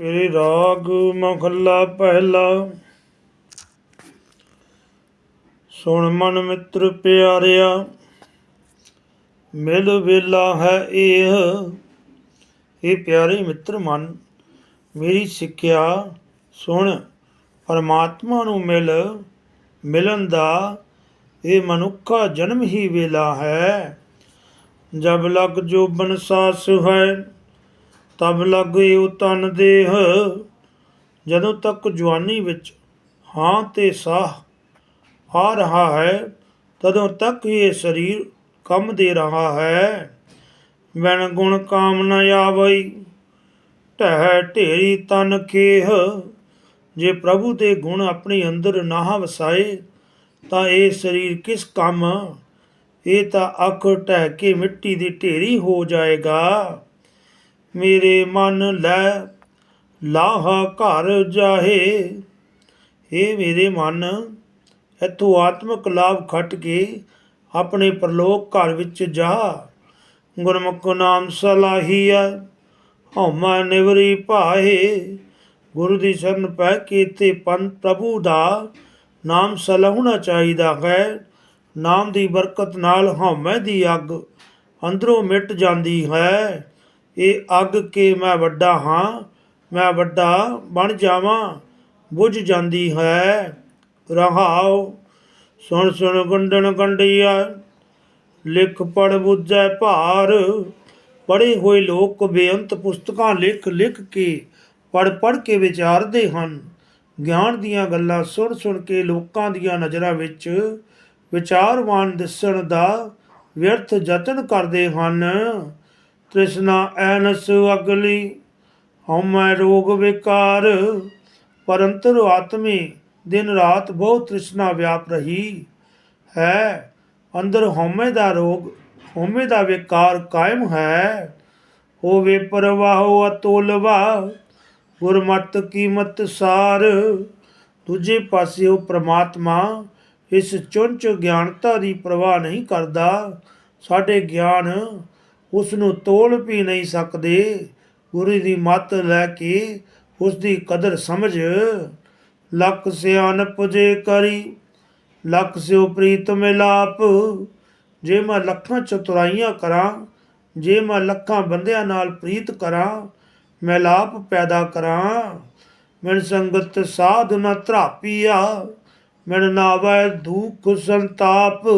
ਤੇਰੇ ਰਾਗ ਮਹੱਲਾ ਪਹਿਲਾ। ਸੁਣ ਮਨ ਮਿੱਤਰ ਪਿਆਰਿਆ, ਮਿਲ ਵੇਲਾ ਹੈ ਇਹ ਇਹ ਪਿਆਰੇ ਮਿੱਤਰ ਮਨ, ਮੇਰੀ ਸਿੱਖਿਆ ਸੁਣ, ਪਰਮਾਤਮਾ ਨੂੰ ਮਿਲ, ਮਿਲਣ ਦਾ ਇਹ ਮਨੁੱਖਾ ਜਨਮ ਹੀ ਵੇਲਾ ਹੈ। ਜਬ ਲਗ ਜੋ ਬਨਸਾਸ ਹੈ ਤਬ ਲੱਗੇ ਉਹ ਤਨ ਦੇਹ। ਜਦੋਂ ਤੱਕ ਜਵਾਨੀ ਵਿੱਚ ਹਾਂ ਤੇ ਸਾਹ ਆ ਰਹਾ ਹੈ, ਤਦੋਂ ਤੱਕ ਇਹ ਸਰੀਰ ਕੰਮ ਦੇ ਰਹਾ ਹੈ। ਵਣ ਗੁਣ ਕਾਮ ਨ ਆਵਈ, ਢਹਿ ਢੇਰੀ ਤਨ ਖੇਹ। ਜੇ ਪ੍ਰਭੂ ਦੇ ਗੁਣ ਆਪਣੇ ਅੰਦਰ ਨਾ ਵਸਾਏ, ਤਾਂ ਇਹ ਸਰੀਰ ਕਿਸ ਕੰਮ? ਇਹ ਤਾਂ ਅੱਖ ਢਹਿ ਕੇ ਮਿੱਟੀ ਦੀ ਢੇਰੀ ਹੋ ਜਾਏਗਾ। ਮੇਰੇ ਮਨ ਲੈ ਲਾਹਾ ਘਰ ਜਾਹੇ। ਇਹ ਮੇਰੇ ਮਨ, ਇਥੋਂ ਆਤਮਿਕ ਲਾਭ ਖੱਟ ਕੇ ਆਪਣੇ ਪ੍ਰਲੋਕ ਘਰ ਵਿੱਚ ਜਾ। ਗੁਰਮੁਖ ਨਾਮ ਸਲਾਹੀਆ ਹਉਮੈ ਨਿਵਰੀ ਭਾਏ ਗੁਰੂ ਦੀ ਸ਼ਰਨ ਪੈ ਕੇ ਤੇ ਪੰਨ ਪ੍ਰਭੂ ਦਾ ਨਾਮ ਸਲਾਹਣਾ ਚਾਹੀਦਾ ਹੈ। ਨਾਮ ਦੀ ਬਰਕਤ ਨਾਲ ਹਉਮੈ ਦੀ ਅੱਗ ਅੰਦਰੋਂ ਮਿਟ ਜਾਂਦੀ ਹੈ। ਇਹ ਅੱਗ ਕੇ ਮੈਂ ਵੱਡਾ ਹਾਂ, ਮੈਂ ਵੱਡਾ ਬਣ ਜਾਵਾਂ, ਬੁਝ ਜਾਂਦੀ ਹੈ, ਰਹਾਉ। ਸੁਣ ਸੁਣ ਗੰਡਣ ਗੰਡਿਆ ਲਿਖ ਪੜ ਬੁੱਝੈ ਭਾਰ। ਪੜੇ ਹੋਏ ਲੋਕ ਬੇਅੰਤ ਪੁਸਤਕਾਂ ਲਿਖ ਲਿਖ ਕੇ ਪੜ ਪੜ ਕੇ ਵਿਚਾਰਦੇ ਹਨ। ਗਿਆਨ ਦੀਆਂ ਗੱਲਾਂ ਸੁਣ ਸੁਣ ਕੇ ਲੋਕਾਂ ਦੀਆਂ ਨਜ਼ਰਾਂ ਵਿੱਚ ਵਿਚਾਰਵਾਨ ਦਿਸਣ ਦਾ ਵਿਅਰਥ ਯਤਨ ਕਰਦੇ ਹਨ। ਤ੍ਰਿਸ਼ਨਾ ਐਨਸ ਅਗਲੀ, ਹਉਮੈ ਰੋਗ ਵਿਕਾਰ। ਪਰੰਤਰ ਆਤਮੇ ਦਿਨ ਰਾਤ ਬਹੁਤ ਤ੍ਰਿਸ਼ਨਾ ਵਿਆਪ ਰਹੀ ਹੈ। ਅੰਦਰ ਹਉਮੈ ਦਾ ਰੋਗ, ਹਉਮੈ ਦਾ ਵਿਕਾਰ ਕਾਇਮ ਹੈ। ਹੋਵੇ ਪਰਵਾਹੋ ਅਤੋਲਵਾ ਗੁਰਮਤ ਕੀਮਤ ਸਾਰ। ਦੂਜੇ ਪਾਸੇ ਉਹ ਪ੍ਰਮਾਤਮਾ ਇਸ ਚੁੰਚ ਗਿਆਨਤਾ ਦੀ ਪ੍ਰਵਾਹ ਨਹੀਂ ਕਰਦਾ। ਸਾਡੇ ਗਿਆਨ ਉਸ ਨੂੰ ਤੋਲ ਵੀ ਨਹੀਂ ਸਕਦੇ। ਗੁਰੂ ਦੀ ਮੱਤ ਲੈ ਕੇ ਉਸ ਦੀ ਕਦਰ ਸਮਝ। ਲੱਖ ਸਿਆਣਪ ਜੇ ਕਰੀ, ਲੱਖ ਸਿਓ ਪ੍ਰੀਤ ਮਿਲਾਪ ਜੇ ਮੈਂ ਲੱਖਾਂ ਚਤੁਰਾਈਆਂ ਕਰਾਂ, ਜੇ ਮੈਂ ਲੱਖਾਂ ਬੰਦਿਆਂ ਨਾਲ ਪ੍ਰੀਤ ਕਰਾਂ ਮਿਲਾਪ ਪੈਦਾ ਕਰਾਂ। ਮਨ ਸੰਗਤ ਸਾਧ ਨ ਧਰਾਪੀਆ ਮਨ ਨਾਵੈ ਦੁਖ ਸੰਤਾਪ।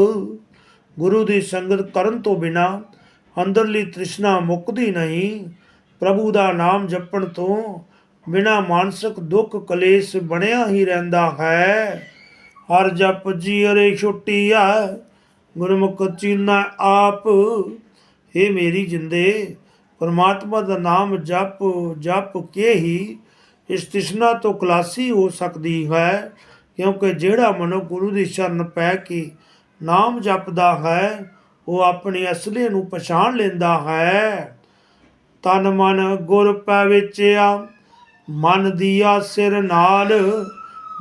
ਗੁਰੂ ਦੀ ਸੰਗਤ ਕਰਨ ਤੋਂ ਬਿਨਾ ਅੰਦਰਲੀ ਤ੍ਰਿਸ਼ਨਾ ਮੁੱਕਦੀ ਨਹੀਂ। ਪ੍ਰਭੂ ਦਾ ਨਾਮ ਜਪਣ ਤੋਂ ਬਿਨਾ ਮਾਨਸਿਕ ਦੁੱਖ ਕਲੇਸ਼ ਬਣਿਆ ਹੀ ਰਹਿੰਦਾ ਹੈ। ਹਰ ਜਪ ਜੀ ਅਰੇ ਛੁੱਟੀਆ ਗੁਰਮੁਖ ਚੀਨਾ ਆਪ। हे ਮੇਰੀ ਜਿੰਦੇ, ਪਰਮਾਤਮਾ ਦਾ ਨਾਮ ਜਪ ਜਪ ਕੇ ਹੀ ਇਸ ਤ੍ਰਿਸ਼ਨਾ ਤੋਂ ਖਲਾਸੀ ਹੋ ਸਕਦੀ ਹੈ। ਕਿਉਂਕਿ ਜਿਹੜਾ ਮਨੁ ਗੁਰੂ ਦੀ ਸ਼ਰਨ ਪੈ ਕੇ ਨਾਮ ਜਪਦਾ ਹੈ ਉਹ ਆਪਣੀ ਅਸਲੀ ਨੂੰ ਪਛਾਣ ਲੈਂਦਾ ਹੈ। ਤਨ ਮਨ ਗੁਰ ਪੈ ਵਿਚਿਆ ਮਨ ਦੀਆ ਸਿਰ ਨਾਲ,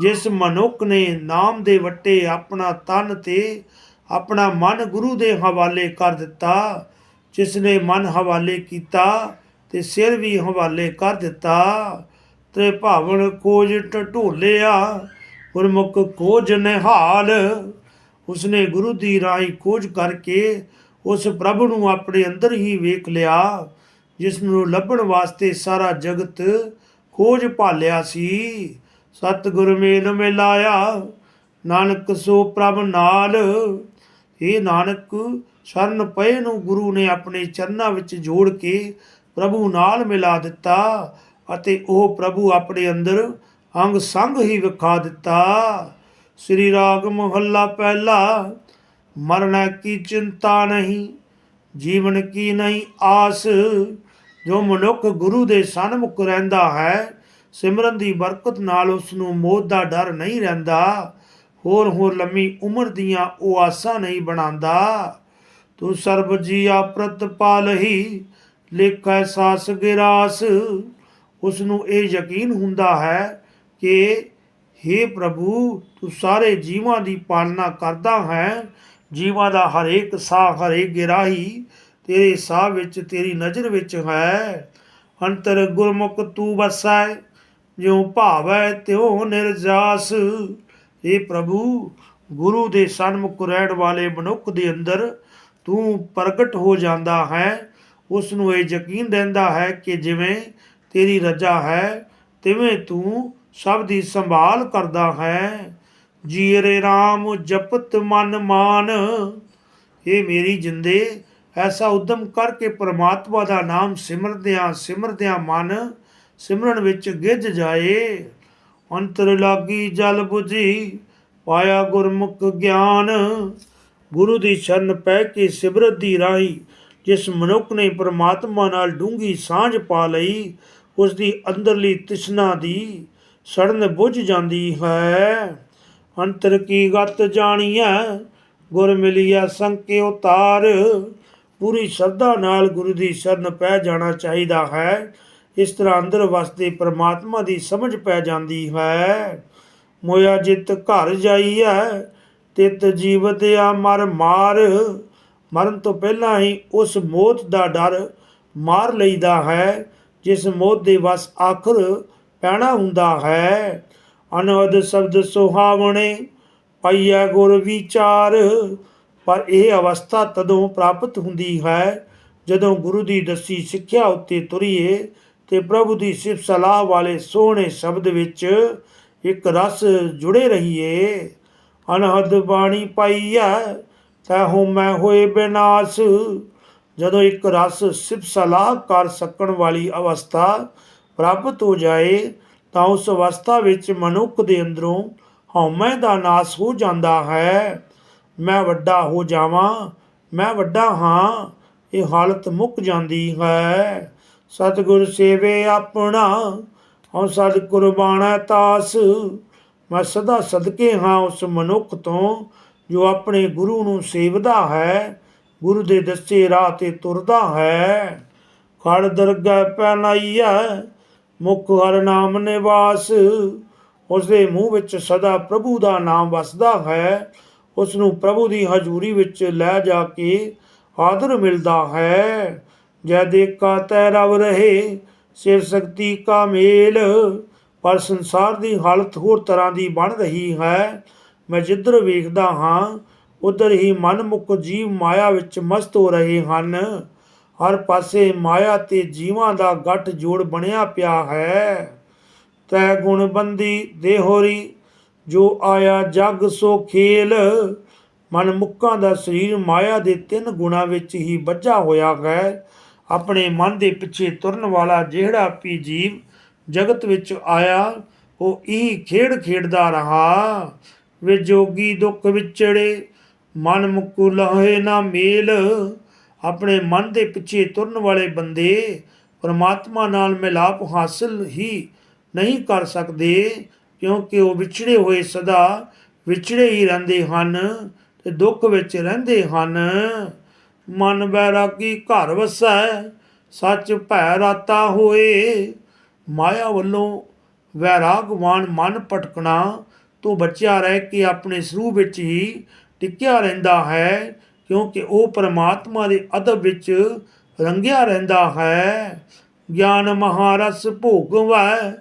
ਜਿਸ ਮਨੁੱਖ ਨੇ ਨਾਮ ਦੇ ਵੱਟੇ ਆਪਣਾ ਤਨ ਤੇ ਆਪਣਾ ਮਨ ਗੁਰੂ ਦੇ ਹਵਾਲੇ ਕਰ ਦਿੱਤਾ, ਜਿਸ ਨੇ ਮਨ ਹਵਾਲੇ ਕੀਤਾ ਤੇ ਸਿਰ ਵੀ ਹਵਾਲੇ ਕਰ ਦਿੱਤਾ। ਤੇ ਭਾਵਨ ਖੋਜ ਢੋਲਿਆ, ਗੁਰਮੁਖ ਖੋਜ ਨਿਹਾਲ ਉਸਨੇ ਗੁਰੂ ਦੀ ਰਾਹੀਂ ਖੋਜ ਕਰਕੇ ਉਸ ਪ੍ਰਭ ਨੂੰ ਆਪਣੇ ਅੰਦਰ ਹੀ ਵੇਖ ਲਿਆ ਜਿਸ ਨੂੰ ਲੱਭਣ ਵਾਸਤੇ ਸਾਰਾ ਜਗਤ ਖੋਜ ਭਾਲਿਆ ਸੀ। ਸਤਿਗੁਰ ਮੇਲ ਮਿਲਾਇਆ, ਨਾਨਕ ਸੋ ਪ੍ਰਭ ਨਾਲ। ਇਹ ਨਾਨਕ, ਸ਼ਰਨ ਪਏ ਨੂੰ ਗੁਰੂ ਨੇ ਆਪਣੇ ਚਰਨਾਂ ਵਿੱਚ ਜੋੜ ਕੇ ਪ੍ਰਭੂ ਨਾਲ ਮਿਲਾ ਦਿੱਤਾ ਅਤੇ ਉਹ ਪ੍ਰਭੂ ਆਪਣੇ ਅੰਦਰ ਅੰਗ ਸੰਗ ਹੀ ਵਿਖਾ ਦਿੱਤਾ। ਸ੍ਰੀ ਰਾਗ ਮਹੱਲਾ ਪਹਿਲਾ, ਮਰਨ ਕੀ ਚਿੰਤਾ ਨਹੀਂ, ਜੀਵਨ ਕੀ ਨਹੀਂ ਆਸ, ਜੋ ਮਨੁੱਖ ਗੁਰੂ ਦੇ ਸਨਮੁਖ ਰਹਿੰਦਾ ਹੈ, ਸਿਮਰਨ ਦੀ ਬਰਕਤ ਨਾਲ ਉਸ ਨੂੰ ਮੌਤ ਦਾ ਡਰ ਨਹੀਂ ਰਹਿੰਦਾ, ਹੋਰ ਹੋਰ ਲੰਮੀ ਉਮਰ ਦੀਆਂ ਉਹ ਆਸਾਂ ਨਹੀਂ ਬਣਾਉਂਦਾ। ਤੂੰ ਸਰਬ ਜੀਆ ਪ੍ਰਤਪਾਲਹੀ ਲੇਖੈ ਸਾਸ ਗਿਰਾਸ ਉਸ ਨੂੰ ਇਹ ਯਕੀਨ ਹੁੰਦਾ ਹੈ ਕਿ हे ਪ੍ਰਭੂ, ਤੂੰ ਸਾਰੇ ਜੀਵਾਂ ਦੀ ਪਾਲਣਾ ਕਰਦਾ ਹੈ। ਜੀਵਾਂ ਦਾ ਹਰੇਕ ਸਾਹ ਹਰੇਕ ਗਿਰਾਹੀ ਤੇਰੇ ਸਾਹ ਵਿੱਚ, ਤੇਰੀ ਨਜ਼ਰ ਵਿੱਚ ਹੈ। ਅੰਤਰ ਗੁਰਮੁਖ ਤੂ ਵਸੈ, ਜਿਉ ਭਾਵੈ ਤਿਉ ਨਿਰਜਾਸ। ਇਹ ਪ੍ਰਭੂ, ਗੁਰੂ ਦੇ ਸਨਮੁਖ ਰਹਿਣ ਵਾਲੇ ਮਨੁੱਖ ਦੇ ਅੰਦਰ ਤੂੰ ਪ੍ਰਗਟ ਹੋ ਜਾਂਦਾ ਹੈ। ਉਸ ਨੂੰ ਇਹ ਯਕੀਨ ਦਿੰਦਾ ਹੈ ਕਿ ਜਿਵੇਂ ਤੇਰੀ ਰਜਾ ਹੈ, ਤਿਵੇਂ ਤੂੰ ਸਭ ਦੀ ਸੰਭਾਲ ਕਰਦਾ ਹੈ। ਜੀਰੇ RAM ਜਪਤ ਮਨ ਮਾਨ। ਇਹ ਮੇਰੀ ਜਿੰਦੇ, ਐਸਾ ਉਦਮ ਕਰਕੇ ਪ੍ਰਮਾਤਮਾ ਦਾ ਨਾਮ ਸਿਮਰਦਿਆਂ ਸਿਮਰਦਿਆਂ ਮਨ, ਸਿਮਰਨ ਵਿੱਚ ਗਿੱਜ ਜਾਏ। ਅੰਤਰ ਲਾਗੀ ਜਲ 부ਜੀ ਪਾਇਆ ਗੁਰਮੁਖ ਗਿਆਨ। ਗੁਰੂ ਦੀ ਸ਼ਰਨ ਪੈ ਕੇ ਸਿਮਰਤ ਦੀ ਰਾਹੀ, ਜਿਸ ਮਨੁੱਖ ਨੇ ਪ੍ਰਮਾਤਮਾ ਨਾਲ ਡੂੰਗੀ ਸਾਂਝ ਪਾ ਲਈ, ਉਸ ਦੀ ਅੰਦਰਲੀ ਤ੍ਰਿਸ਼ਨਾ ਦੀ ਸੜਨ ਬੁਝ ਜਾਂਦੀ ਹੈ। ਅੰਤਰ ਕੀ ਗਤ ਜਾਣੀਐ? ਗੁਰ ਮਿਲਿਆ ਸੰਕੇ ਉਤਾਰ ਪੂਰੀ ਸ਼ਰਧਾ ਨਾਲ ਗੁਰੂ ਦੀ ਸ਼ਰਨ ਪੈ ਜਾਣਾ ਚਾਹੀਦਾ ਹੈ। ਇਸ ਤਰ੍ਹਾਂ ਅੰਦਰ ਵਸਦੇ ਪ੍ਰਮਾਤਮਾ ਦੀ ਸਮਝ ਪੈ ਜਾਂਦੀ ਹੈ। ਮੋਇਆ ਜਿਤ ਘਰ ਜਾਈਐ, ਤਿਤ ਜੀਵਤ ਆ ਮਰ ਮਾਰ। ਮਰਨ ਤੋਂ ਪਹਿਲਾਂ ਹੀ ਉਸ ਮੌਤ ਦਾ ਡਰ ਮਾਰ ਲਈਦਾ ਹੈ, ਜਿਸ ਮੌਤ ਦੇ ਵਸ ਆਖਰ ਪੈਣਾ ਹੁੰਦਾ ਹੈ। ਅਨਹਦ ਸ਼ਬਦ ਸੁਹਾਵਣੇ ਪਈਆ ਗੁਰ ਵਿਚਾਰ। ਪਰ ਇਹ ਅਵਸਥਾ ਤਦੋਂ ਪ੍ਰਾਪਤ ਹੁੰਦੀ ਹੈ ਜਦੋਂ ਗੁਰੂ ਦੀ ਦੱਸੀ ਸਿੱਖਿਆ ਉੱਤੇ ਤੁਰੀਏ ਤੇ ਪ੍ਰਭੂ ਦੀ ਸਿਫਤ ਸਲਾਹ ਵਾਲੇ ਸੋਹਣੇ ਸ਼ਬਦ ਵਿੱਚ ਇੱਕ ਰਸ ਜੁੜੇ ਰਹੀਏ। ਅਨਹਦ ਬਾਣੀ ਪਾਈਐ ਤੈ ਮੈਂ ਹੋਏ ਬਿਨਾਸ਼। ਜਦੋਂ ਇੱਕ ਰਸ ਸਿਫਤ ਸਲਾਹ ਕਰ ਸਕਣ ਵਾਲੀ ਅਵਸਥਾ ਪ੍ਰਾਪਤ ਹੋ ਜਾਏ, ਤਾਂ ਉਸ ਅਵਸਥਾ ਵਿੱਚ ਮਨੁੱਖ ਦੇ ਅੰਦਰੋਂ ਹਉਮੈ ਦਾ ਨਾਸ ਹੋ ਜਾਂਦਾ ਹੈ। ਮੈਂ ਵੱਡਾ ਹੋ ਜਾਵਾਂ, ਮੈਂ ਵੱਡਾ ਹਾਂ, ਇਹ ਹਾਲਤ ਮੁੱਕ ਜਾਂਦੀ ਹੈ। ਸਤਿਗੁਰ ਸੇਵੇ ਆਪਣਾ, ਹਉ ਸਦ ਕੁਰਬਾਨਾ ਤਾਸ। ਮੈਂ ਸਦਾ ਸਦਕੇ ਹਾਂ ਉਸ ਮਨੁੱਖ ਤੋਂ, ਜੋ ਆਪਣੇ ਗੁਰੂ ਨੂੰ ਸੇਵਦਾ ਹੈ, ਗੁਰੂ ਦੇ ਦੱਸੇ ਰਾਹ ਤੇ ਤੁਰਦਾ ਹੈ। ਖੜ ਦਰਗਾਹ ਪੈਨਾਈਆ ਮੁਖ ਹਰ ਨਾਮ ਨਿਵਾਸ। ਉਸ ਦੇ ਮੂੰਹ ਵਿੱਚ ਸਦਾ ਪ੍ਰਭੂ ਦਾ ਨਾਮ ਵਸਦਾ ਹੈ। ਉਸ ਨੂੰ ਪ੍ਰਭੂ ਦੀ ਹਜ਼ੂਰੀ ਵਿੱਚ ਲੈ ਜਾ ਕੇ ਆਦਰ ਮਿਲਦਾ ਹੈ। ਜੈ ਦੇਖਾ ਤੈ ਰਵ ਰਹੇ, ਸਿਰ ਸ਼ਕਤੀ ਕਾ ਮੇਲ। ਪਰ ਸੰਸਾਰ ਦੀ ਹਾਲਤ ਹੋਰ ਤਰ੍ਹਾਂ ਦੀ ਬਣ ਰਹੀ ਹੈ। ਮੈਂ ਜਿੱਧਰ ਵੇਖਦਾ ਹਾਂ, ਉਧਰ ਹੀ ਮਨਮੁਖ ਜੀਵ ਮਾਇਆ ਵਿੱਚ ਮਸਤ ਹੋ ਰਹੇ ਹਨ। ਹਰ ਪਾਸੇ ਮਾਇਆ ਤੇ ਜੀਵਾਂ ਦਾ ਗੱਠ ਜੋੜ ਬਣਿਆ ਪਿਆ ਹੈ। ਤੈ ਗੁਣਬੰਦੀ ਦੇਹੋਰੀ, ਜੋ ਆਇਆ ਜਗ ਸੋ ਖੇਲ। ਮਨ ਮੁੱਕਾਂ ਦਾ ਸਰੀਰ ਮਾਇਆ ਦੇ ਤਿੰਨ ਗੁਣਾ ਵਿੱਚ ਹੀ ਬੱਝਾ ਹੋਇਆ ਹੈ। ਆਪਣੇ ਮਨ ਦੇ ਪਿੱਛੇ ਤੁਰਨ ਵਾਲਾ ਜਿਹੜਾ ਵੀ ਜੀਵ ਜਗਤ ਵਿੱਚ ਆਇਆ, ਉਹ ਇਹ ਖੇਡ ਖੇਡਦਾ ਰਹਾ। ਵੇ ਜੋਗੀ ਦੁੱਖ ਵਿਚੜੇ ਮਨ ਮੁਕੂ ਲਹੇ ਨਾ ਮੇਲ। ਆਪਣੇ ਮਨ ਦੇ ਪਿੱਛੇ ਤੁਰਨ ਵਾਲੇ ਬੰਦੇ ਪਰਮਾਤਮਾ ਨਾਲ ਮਿਲਾਪ ਹਾਸਲ ਹੀ ਨਹੀਂ ਕਰ ਸਕਦੇ, ਕਿਉਂਕਿ ਉਹ ਵਿਛੜੇ ਹੋਏ ਸਦਾ ਵਿਛੜੇ ਹੀ ਰਹਿੰਦੇ ਹਨ ਤੇ ਦੁੱਖ ਵਿੱਚ ਰਹਿੰਦੇ ਹਨ। ਮਨ ਬੈਰਾਗੀ ਘਰ ਵਸੈ, ਸੱਚ ਭੈ ਰਾਤਾ ਹੋਏ। ਮਾਇਆ ਵੱਲੋਂ ਵੈਰਾਗਵਾਨ ਮਨ ਭਟਕਣਾ, ਤੋਂ ਬਚਿਆ ਰਹਿ ਕੇ ਆਪਣੇ ਸਰੂਪ ਵਿੱਚ ਹੀ ਟਿਕਿਆ ਰਹਿੰਦਾ ਹੈ। ਕਿਉਂਕਿ ਉਹ ਪਰਮਾਤਮਾ ਦੇ ਅਦਬ ਵਿੱਚ ਰੰਗਿਆ ਰਹਿੰਦਾ ਹੈ। ਗਿਆਨ ਮਹਾਰਸ ਭੋਗਵੈ,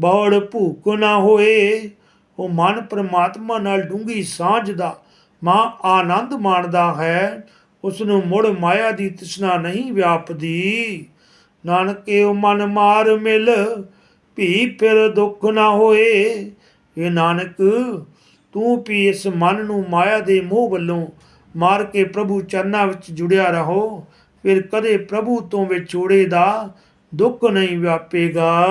ਬੌੜ ਭੂਕ ਨਾ ਹੋਏ। ਉਹ ਮਨ ਪਰਮਾਤਮਾ ਨਾਲ ਡੂੰਗੀ ਸਾਂਝ ਦਾ ਮਾਂ ਆਨੰਦ ਮਾਣਦਾ ਹੈ। ਉਸ ਨੂੰ ਮੁੜ ਮਾਇਆ ਦੀ ਤ੍ਰਿਸ਼ਨਾ ਨਹੀਂ ਵਿਆਪਦੀ। ਨਾਨਕੇ ਉਹ ਮਨ ਮਾਰ ਮਿਲ, ਭੀ ਫਿਰ ਦੁੱਖ ਨਾ ਹੋਏ। ਇਹ ਨਾਨਕ, ਤੂੰ ਵੀ ਇਸ ਮਨ ਨੂੰ ਮਾਇਆ ਦੇ ਮੋਹ ਵੱਲੋਂ ਮਾਰ ਕੇ ਪ੍ਰਭੂ ਚਰਨਾਂ ਵਿੱਚ ਜੁੜਿਆ ਰਹੋ, ਫਿਰ ਕਦੇ ਪ੍ਰਭੂ ਤੋਂ ਵਿਛੋੜੇ ਦਾ ਦੁੱਖ ਨਹੀਂ ਵਿਆਪੇਗਾ।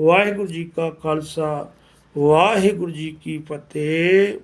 ਵਾਹਿਗੁਰੂ ਜੀ ਕਾ ਖਾਲਸਾ, ਵਾਹਿਗੁਰੂ ਜੀ ਕੀ ਫਤਿਹ।